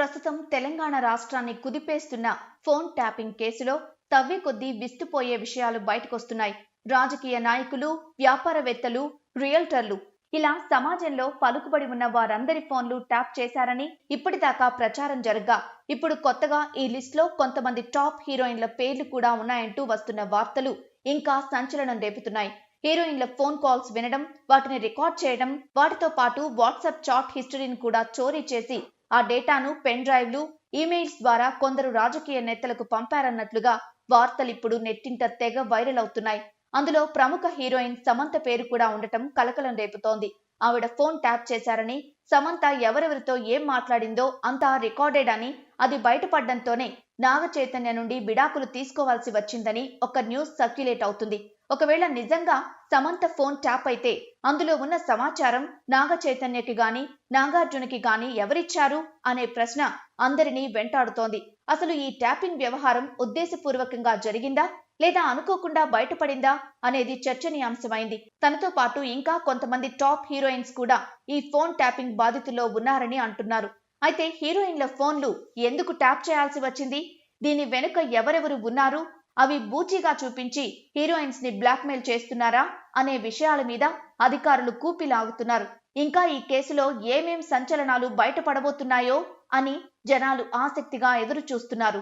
ప్రస్తుతం తెలంగాణ రాష్ట్రాన్ని కుదిపేస్తున్న phone tapping కేసులో తవ్వి కొద్దీ విస్తుపోయే విషయాలు బయటకొస్తున్నాయి. రాజకీయ నాయకులు వ్యాపారవేత్తలు రియల్టర్లు ఇలా సమాజంలో పలుకుబడి ఉన్న వారందరి ఫోన్లు ట్యాప్ చేశారని ఇప్పటిదాకా ప్రచారం జరగ్గా. ఇప్పుడు కొత్తగా ఈ లిస్ట్లో కొంతమంది టాప్ హీరోయిన్ల పేర్లు కూడా ఉన్నాయంటూ వస్తున్న వార్తలు ఇంకా సంచలనం రేపుతున్నాయి. హీరోయిన్ల ఫోన్ కాల్స్ వినడం వాటిని రికార్డ్ చేయడం వాటితో పాటు వాట్సాప్ చాట్ హిస్టరీని కూడా చోరీ చేసి ఆ డేటాను పెన్ డ్రైవ్లు ఈమెయిల్స్ ద్వారా కొందరు రాజకీయ నేతలకు పంపారన్నట్లుగా వార్తలు ఇప్పుడు నెట్టింట తెగ వైరల్ అవుతున్నాయి. అందులో ప్రముఖ హీరోయిన్ సమంత పేరు కూడా ఉండటం కలకలం రేపుతోంది. ఆవిడ ఫోన్ ట్యాప్ చేశారని సమంత ఎవరెవరితో ఏం మాట్లాడిందో అంతా రికార్డెడ్ అని అది బయటపడడంతోనే నాగ చైతన్య నుండి విడాకులు తీసుకోవాల్సి వచ్చిందని ఒక న్యూస్ సర్క్యులేట్ అవుతుంది. ఒకవేళ నిజంగా సమంత ఫోన్ ట్యాప్ అయితే అందులో ఉన్న సమాచారం నాగ చైతన్యకి గాని నాగార్జునకి గాని ఎవరిచ్చారు అనే ప్రశ్న అందరినీ వెంటాడుతోంది. అసలు ఈ ట్యాపింగ్ వ్యవహారం ఉద్దేశపూర్వకంగా జరిగిందా లేదా అనుకోకుండా బయటపడిందా అనేది చర్చనీయాంశమైంది. తనతో పాటు ఇంకా కొంతమంది టాప్ హీరోయిన్స్ కూడా ఈ ఫోన్ ట్యాపింగ్ బాధితుల్లో ఉన్నారని అంటున్నారు. అయితే హీరోయిన్ల ఫోన్లు ఎందుకు ట్యాప్ చేయాల్సి వచ్చింది? దీని వెనుక ఎవరెవరు ఉన్నారు? అవి బూచిగా చూపించి హీరోయిన్స్ని బ్లాక్మెయిల్ చేస్తున్నారా అనే విషయాల మీద అధికారులు కూపిలాగుతున్నారు. ఇంకా ఈ కేసులో ఏమేం సంచలనాలు బయటపడబోతున్నాయో అని జనాలు ఆసక్తిగా ఎదురు చూస్తున్నారు